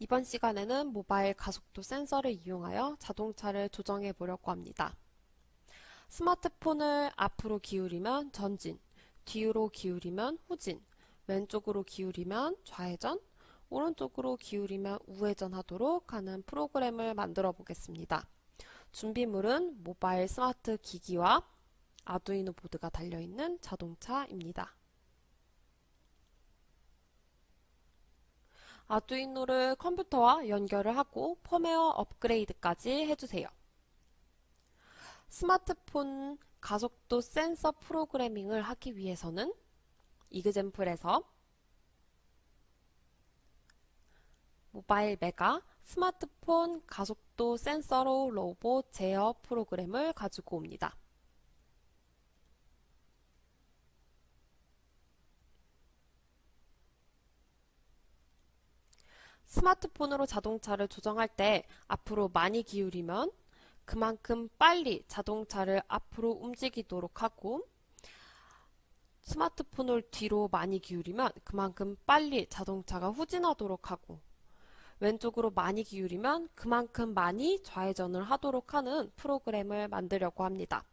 이번 시간에는 모바일 가속도 센서를 이용하여 자동차를 조정해 보려고 합니다. 스마트폰을 앞으로 기울이면 전진, 뒤로 기울이면 후진, 왼쪽으로 기울이면 좌회전, 오른쪽으로 기울이면 우회전 하도록 하는 프로그램을 만들어 보겠습니다. 준비물은 모바일 스마트 기기와 아두이노 보드가 달려있는 자동차입니다. 아두이노를 컴퓨터와 연결을 하고 펌웨어 업그레이드까지 해주세요. 스마트폰 가속도 센서 프로그래밍을 하기 위해서는 이그젠플에서 모바일 메가 스마트폰 가속도 센서로 로봇 제어 프로그램을 가지고 옵니다. 스마트폰으로 자동차를 조정할 때 앞으로 많이 기울이면 그만큼 빨리 자동차를 앞으로 움직이도록 하고 스마트폰을 뒤로 많이 기울이면 그만큼 빨리 자동차가 후진하도록 하고 왼쪽으로 많이 기울이면 그만큼 많이 좌회전을 하도록 하는 프로그램을 만들려고 합니다.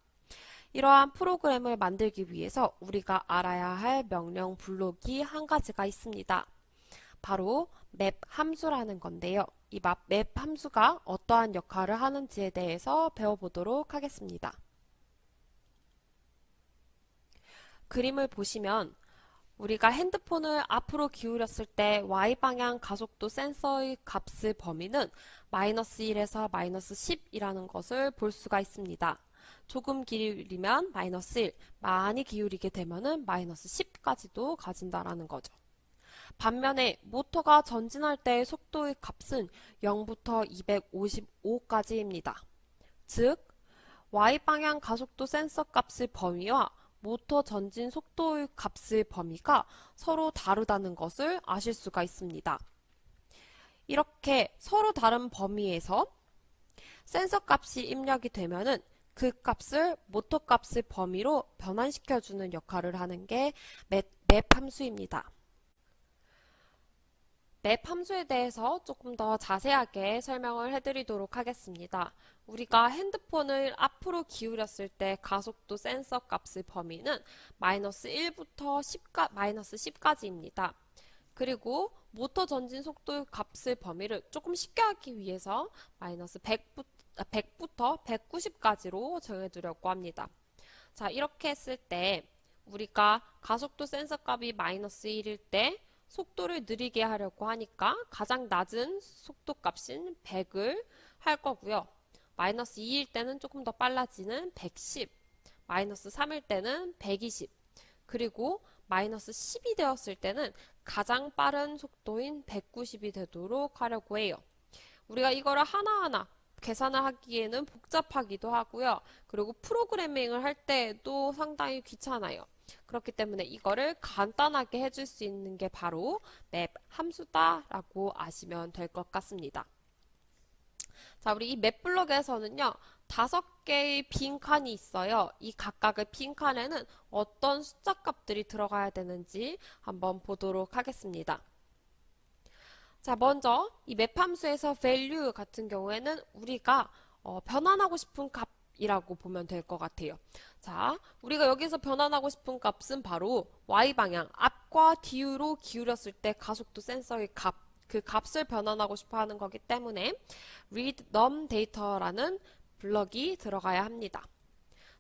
이러한 프로그램을 만들기 위해서 우리가 알아야 할 명령 블록이 한 가지가 있습니다. 바로 맵 함수라는 건데요. 이맵 함수가 어떠한 역할을 하는지에 대해서 배워보도록 하겠습니다. 그림을 보시면 우리가 핸드폰을 앞으로 기울였을 때 Y방향 가속도 센서의 값의 범위는 마이너스 1에서 마이너스 10이라는 것을 볼 수가 있습니다. 조금 기울이면 마이너스 1, 많이 기울이게 되면 은 마이너스 10까지도 가진다라는 거죠. 반면에 모터가 전진할 때의 속도의 값은 0부터 255까지입니다. 즉, Y방향 가속도 센서 값의 범위와 모터 전진 속도의 값의 범위가 서로 다르다는 것을 아실 수가 있습니다. 이렇게 서로 다른 범위에서 센서 값이 입력이 되면은 그 값을 모터 값의 범위로 변환시켜주는 역할을 하는 게 맵, 맵 함수입니다. 맵 함수에 대해서 조금 더 자세하게 설명을 해드리도록 하겠습니다. 우리가 핸드폰을 앞으로 기울였을 때 가속도 센서 값의 범위는 마이너스 1부터 10가, 마이너스 10까지입니다. 그리고 모터 전진 속도 값의 범위를 조금 쉽게 하기 위해서 마이너스 100부터, 100부터 190까지로 정해두려고 합니다. 자, 이렇게 했을 때 우리가 가속도 센서 값이 마이너스 1일 때 속도를 느리게 하려고 하니까 가장 낮은 속도 값인 100을 할 거고요. 마이너스 2일 때는 조금 더 빨라지는 110, 마이너스 3일 때는 120, 그리고 마이너스 10이 되었을 때는 가장 빠른 속도인 190이 되도록 하려고 해요. 우리가 이거를 하나하나 계산을 하기에는 복잡하기도 하고요. 그리고 프로그래밍을 할 때도 상당히 귀찮아요. 그렇기 때문에 이거를 간단하게 해줄 수 있는 게 바로 맵 함수다라고 아시면 될 것 같습니다. 자, 우리 이 맵 블록에서는요, 다섯 개의 빈 칸이 있어요. 이 각각의 빈 칸에는 어떤 숫자 값들이 들어가야 되는지 한번 보도록 하겠습니다. 자, 먼저 이 맵 함수에서 value 같은 경우에는 우리가 어, 변환하고 싶은 값이라고 보면 될 것 같아요. 자, 우리가 여기서 변환하고 싶은 값은 바로 y방향, 앞과 뒤로 기울였을 때 가속도 센서의 값, 그 값을 변환하고 싶어 하는 거기 때문에 read num data라는 블럭이 들어가야 합니다.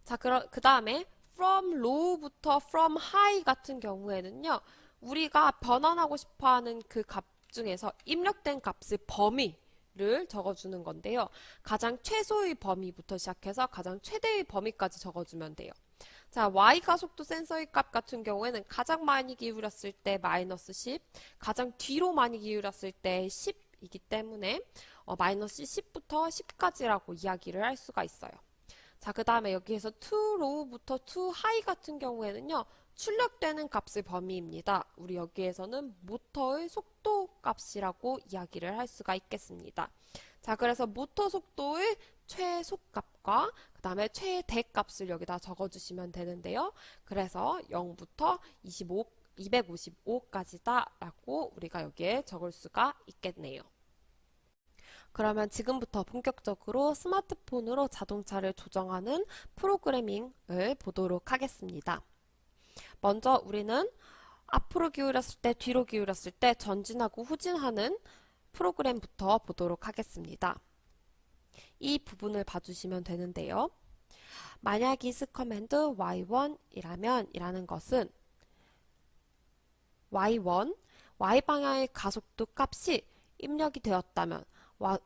자, 그 다음에 from low부터 from high 같은 경우에는요, 우리가 변환하고 싶어 하는 그 값 중에서 입력된 값의 범위, 를 적어주는 건데요. 가장 최소의 범위부터 시작해서 가장 최대의 범위까지 적어주면 돼요. 자, y 가속도 센서의 값 같은 경우에는 가장 많이 기울였을 때 마이너스 10, 가장 뒤로 많이 기울였을 때 10이기 때문에 어, 마이너스 10부터 10까지라고 이야기를 할 수가 있어요. 자, 그 다음에 여기에서 to low부터 to high 같은 경우에는요. 출력되는 값의 범위입니다. 우리 여기에서는 모터의 속도 값이라고 이야기를 할 수가 있겠습니다. 자, 그래서 모터 속도의 최소값과 그 다음에 최대값을 여기다 적어주시면 되는데요. 그래서 0부터 25, 255까지다 라고 우리가 여기에 적을 수가 있겠네요. 그러면 지금부터 본격적으로 스마트폰으로 자동차를 조정하는 프로그래밍을 보도록 하겠습니다. 먼저 우리는 앞으로 기울였을 때, 뒤로 기울였을 때 전진하고 후진하는 프로그램부터 보도록 하겠습니다. 이 부분을 봐주시면 되는데요. 만약 is 커맨드 y1이라면 이라는 것은 y1, y방향의 가속도 값이 입력이 되었다면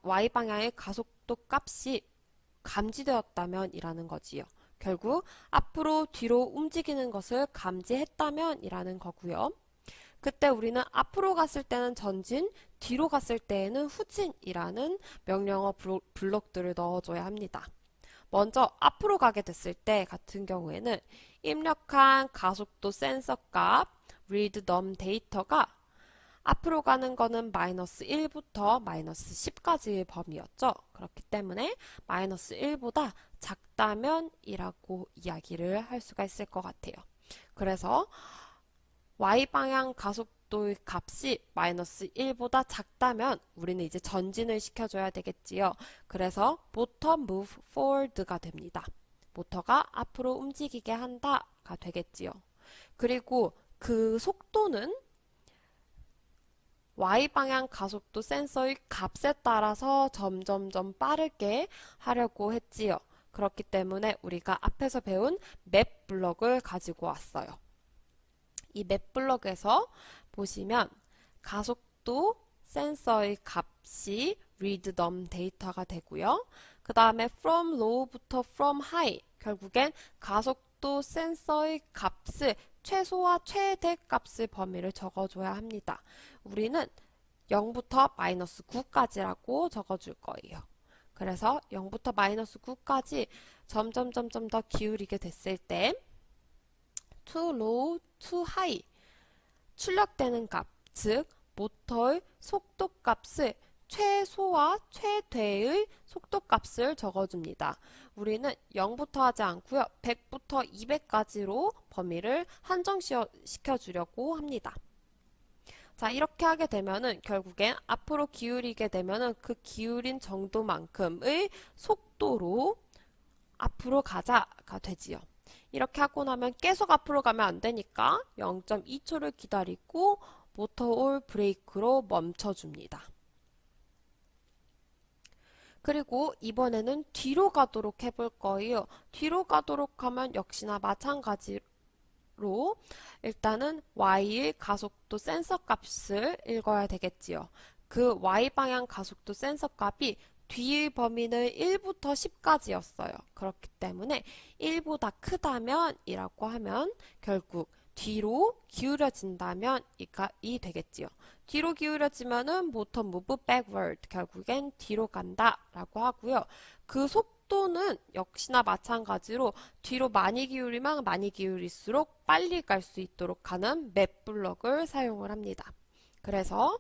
y방향의 가속도 값이 감지되었다면 이라는 거지요. 결국 앞으로 뒤로 움직이는 것을 감지했다면 이라는 거고요. 그때 우리는 앞으로 갔을 때는 전진, 뒤로 갔을 때에는 후진이라는 명령어 블록들을 넣어줘야 합니다. 먼저 앞으로 가게 됐을 때 같은 경우에는 입력한 가속도 센서 값 read num 데이터가 앞으로 가는 거는 마이너스 1부터 마이너스 10까지의 범위였죠. 그렇기 때문에 마이너스 1보다 작다면 이라고 이야기를 할 수가 있을 것 같아요. 그래서 y방향 가속도의 값이 마이너스 1보다 작다면 우리는 이제 전진을 시켜줘야 되겠지요. 그래서 motor move forward가 됩니다. 모터가 앞으로 움직이게 한다가 되겠지요. 그리고 그 속도는 y방향 가속도 센서의 값에 따라서 점점점 빠르게 하려고 했지요. 그렇기 때문에 우리가 앞에서 배운 맵 블럭을 가지고 왔어요. 이 맵 블럭에서 보시면 가속도 센서의 값이 read num 데이터가 되고요. 그 다음에 from low부터 from high 결국엔 가속도 센서의 값을 최소와 최대 값의 범위를 적어줘야 합니다. 우리는 0부터 마이너스 9까지라고 적어줄 거예요. 그래서 0부터 마이너스 9까지 점점 점점 더 기울이게 됐을 때 too low, too high 출력되는 값, 즉 모터의 속도 값을 최소와 최대의 속도 값을 적어줍니다. 우리는 0부터 하지 않고요. 100부터 200까지로 범위를 한정시켜 주려고 합니다. 자, 이렇게 하게 되면은 결국엔 앞으로 기울이게 되면은 그 기울인 정도만큼의 속도로 앞으로 가자가 되지요. 이렇게 하고 나면 계속 앞으로 가면 안 되니까 0.2초를 기다리고 모터 올 브레이크로 멈춰줍니다. 그리고 이번에는 뒤로 가도록 해볼 거예요. 뒤로 가도록 하면 역시나 마찬가지로 일단은 y의 가속도 센서 값을 읽어야 되겠지요. 그 y방향 가속도 센서 값이 뒤의 범위는 1부터 10까지였어요. 그렇기 때문에 1보다 크다면 이라고 하면 결국 뒤로 기울여진다면 이 되겠지요. 뒤로 기울여지면은 모터 무브 backward 결국엔 뒤로 간다라고 하고요. 그 속 도는 역시나 마찬가지로 뒤로 많이 기울이면 많이 기울일수록 빨리 갈 수 있도록 하는 맵 블럭을 사용을 합니다. 그래서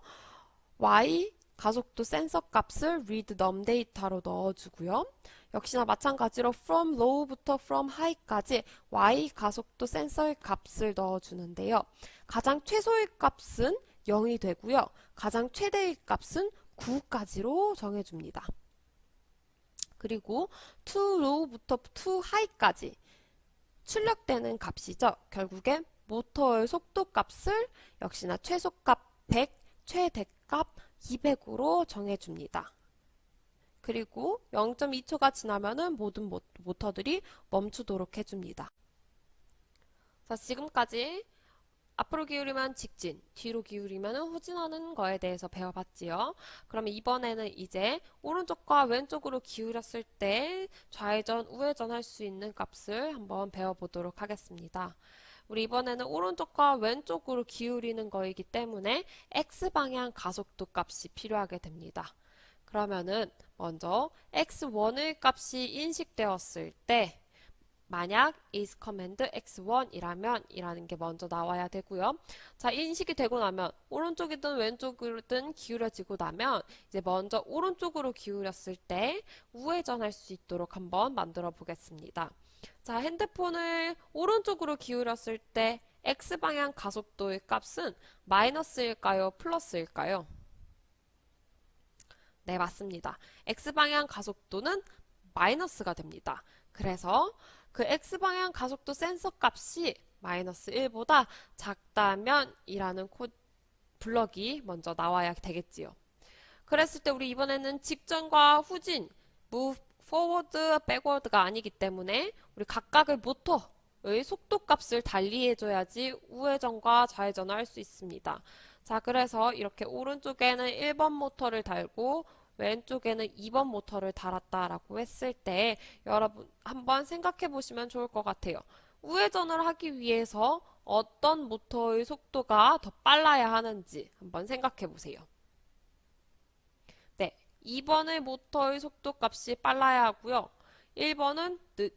y 가속도 센서 값을 read num 데이터로 넣어주고요. 역시나 마찬가지로 from low부터 from high까지 y 가속도 센서의 값을 넣어주는데요. 가장 최소의 값은 0이 되고요. 가장 최대의 값은 9까지로 정해줍니다. 그리고 to low부터 to high까지 출력되는 값이죠. 결국엔 모터의 속도 값을 역시나 최소값 100, 최대값 200으로 정해줍니다. 그리고 0.2초가 지나면은 모든 모터들이 멈추도록 해줍니다. 자, 지금까지 앞으로 기울이면 직진, 뒤로 기울이면 후진하는 거에 대해서 배워봤지요. 그럼 이번에는 이제 오른쪽과 왼쪽으로 기울였을 때 좌회전, 우회전 할 수 있는 값을 한번 배워보도록 하겠습니다. 우리 이번에는 오른쪽과 왼쪽으로 기울이는 거이기 때문에 X방향 가속도 값이 필요하게 됩니다. 그러면은 먼저 x1의 값이 인식되었을 때 만약 is command x1이라면 이라는 게 먼저 나와야 되고요. 자, 인식이 되고 나면 오른쪽이든 왼쪽이든 기울여지고 나면 이제 먼저 오른쪽으로 기울였을 때 우회전할 수 있도록 한번 만들어 보겠습니다. 자, 핸드폰을 오른쪽으로 기울였을 때 x방향 가속도의 값은 마이너스일까요? 플러스일까요? 네, 맞습니다. X방향 가속도는 마이너스가 됩니다. 그래서 그 X방향 가속도 센서 값이 마이너스 1보다 작다면 이라는 코 블럭이 먼저 나와야 되겠지요. 그랬을 때 우리 이번에는 직전과 후진, move forward, backward가 아니기 때문에 우리 각각의 모터의 속도 값을 달리해줘야지 우회전과 좌회전을 할 수 있습니다. 자, 그래서 이렇게 오른쪽에는 1번 모터를 달고 왼쪽에는 2번 모터를 달았다라고 했을 때 여러분 한번 생각해 보시면 좋을 것 같아요. 우회전을 하기 위해서 어떤 모터의 속도가 더 빨라야 하는지 한번 생각해 보세요. 네, 2번의 모터의 속도 값이 빨라야 하고요. 1번은 느,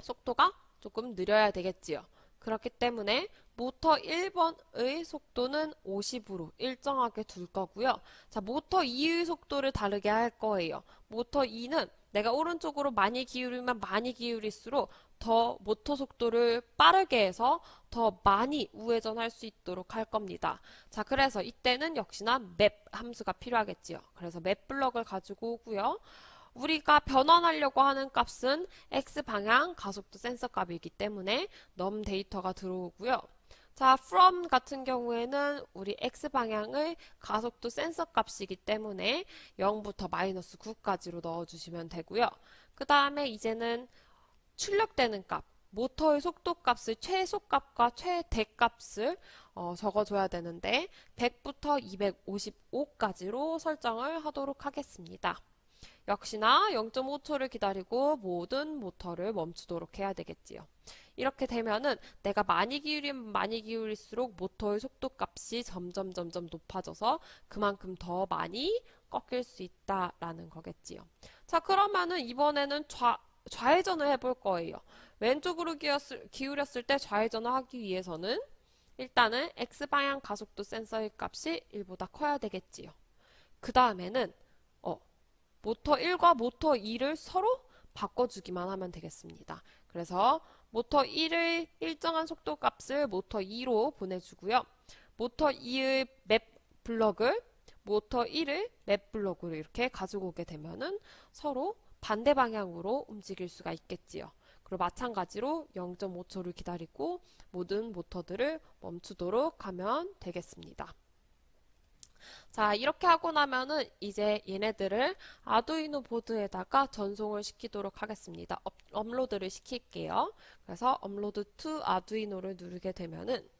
속도가 조금 느려야 되겠지요. 그렇기 때문에 모터 1번의 속도는 50으로 일정하게 둘 거고요. 자, 모터 2의 속도를 다르게 할 거예요. 모터 2는 내가 오른쪽으로 많이 기울이면 많이 기울일수록 더 모터 속도를 빠르게 해서 더 많이 우회전할 수 있도록 할 겁니다. 자, 그래서 이때는 역시나 맵 함수가 필요하겠지요. 그래서 맵 블럭을 가지고 오고요. 우리가 변환하려고 하는 값은 X방향 가속도 센서 값이기 때문에 넘 데이터가 들어오고요. 자, from 같은 경우에는 우리 X방향의 가속도 센서 값이기 때문에 0부터 마이너스 9까지로 넣어주시면 되고요. 그 다음에 이제는 출력되는 값, 모터의 속도 값을 최소 값과 최대 값을 어, 적어줘야 되는데 100부터 255까지로 설정을 하도록 하겠습니다. 역시나 0.5초를 기다리고 모든 모터를 멈추도록 해야 되겠지요. 이렇게 되면은 내가 많이 기울이면 많이 기울일수록 모터의 속도 값이 점점 점점 높아져서 그만큼 더 많이 꺾일 수 있다라는 거겠지요. 자, 그러면은 이번에는 좌, 좌회전을 해볼 거예요. 왼쪽으로 기울였을, 기울였을 때 좌회전을 하기 위해서는 일단은 X방향 가속도 센서의 값이 1보다 커야 되겠지요. 그 다음에는 어, 모터 1과 모터 2를 서로 바꿔주기만 하면 되겠습니다. 그래서 모터 1의 일정한 속도 값을 모터 2로 보내주고요. 모터 2의 맵 블럭을 모터 1의 맵 블럭으로 이렇게 가지고 오게 되면은 서로 반대 방향으로 움직일 수가 있겠지요. 그리고 마찬가지로 0.5초를 기다리고 모든 모터들을 멈추도록 하면 되겠습니다. 자, 이렇게 하고 나면은 이제 얘네들을 아두이노 보드에다가 전송을 시키도록 하겠습니다. 업, 업로드를 시킬게요. 그래서 업로드 to 아두이노를 누르게 되면은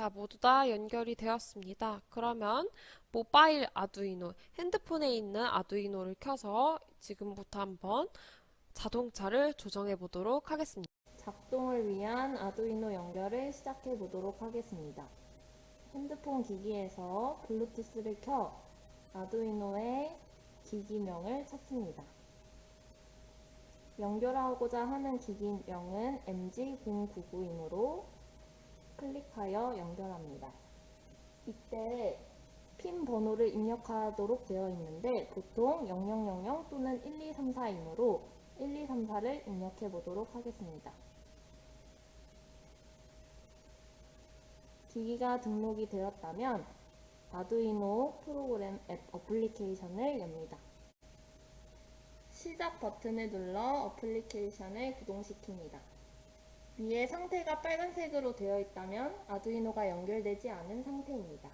자, 모두 다 연결이 되었습니다. 그러면 모바일 아두이노, 핸드폰에 있는 아두이노를 켜서 지금부터 한번 자동차를 조정해 보도록 하겠습니다. 작동을 위한 아두이노 연결을 시작해 보도록 하겠습니다. 핸드폰 기기에서 블루투스를 켜 아두이노의 기기명을 찾습니다. 연결하고자 하는 기기명은 MG099이므로 클릭하여 연결합니다. 이때 핀 번호를 입력하도록 되어 있는데 보통 0000 또는 1234이므로 1234를 입력해 보도록 하겠습니다. 기기가 등록이 되었다면 아두이노 프로그램 앱 어플리케이션을 엽니다. 시작 버튼을 눌러 어플리케이션을 구동시킵니다. 위에 상태가 빨간색으로 되어 있다면 아두이노가 연결되지 않은 상태입니다.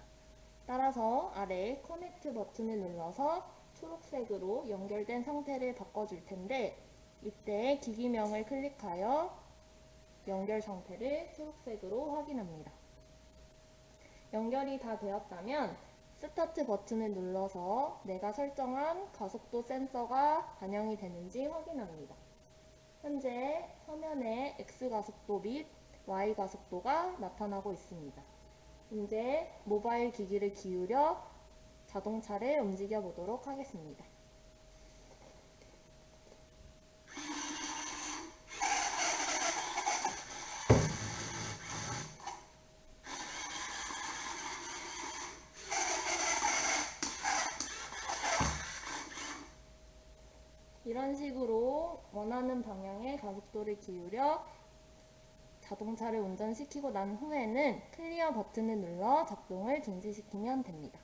따라서 아래 커넥트 버튼을 눌러서 초록색으로 연결된 상태를 바꿔줄 텐데 이때 기기명을 클릭하여 연결 상태를 초록색으로 확인합니다. 연결이 다 되었다면 스타트 버튼을 눌러서 내가 설정한 가속도 센서가 반영이 되는지 확인합니다. 현재 화면에 X가속도 및 Y가속도가 나타나고 있습니다. 이제 모바일 기기를 기울여 자동차를 움직여 보도록 하겠습니다. 이런 식으로 원하는 방향에 가속도를 기울여 자동차를 운전시키고 난 후에는 클리어 버튼을 눌러 작동을 중지시키면 됩니다.